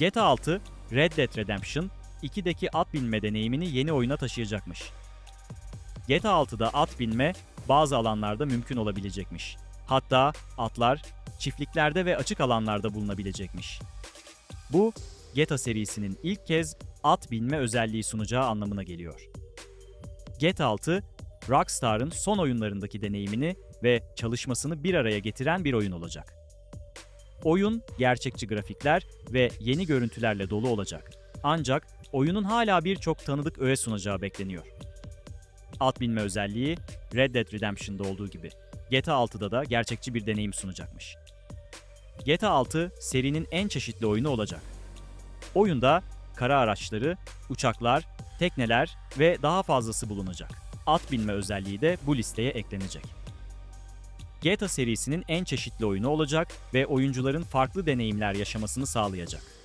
GTA 6, Red Dead Redemption 2'deki at binme deneyimini yeni oyuna taşıyacakmış. GTA 6'da at binme bazı alanlarda mümkün olabilecekmiş. Hatta atlar çiftliklerde ve açık alanlarda bulunabilecekmiş. Bu, GTA serisinin ilk kez at binme özelliği sunacağı anlamına geliyor. GTA 6, Rockstar'ın son oyunlarındaki deneyimini ve çalışmasını bir araya getiren bir oyun olacak. Oyun, gerçekçi grafikler ve yeni görüntülerle dolu olacak. Ancak oyunun hala birçok tanıdık öğe sunacağı bekleniyor. At binme özelliği Red Dead Redemption'da olduğu gibi GTA 6'da da gerçekçi bir deneyim sunacakmış. GTA 6 serinin en çeşitli oyunu olacak. Oyunda kara araçları, uçaklar, tekneler ve daha fazlası bulunacak. At binme özelliği de bu listeye eklenecek. GTA serisinin en çeşitli oyunu olacak ve oyuncuların farklı deneyimler yaşamasını sağlayacak.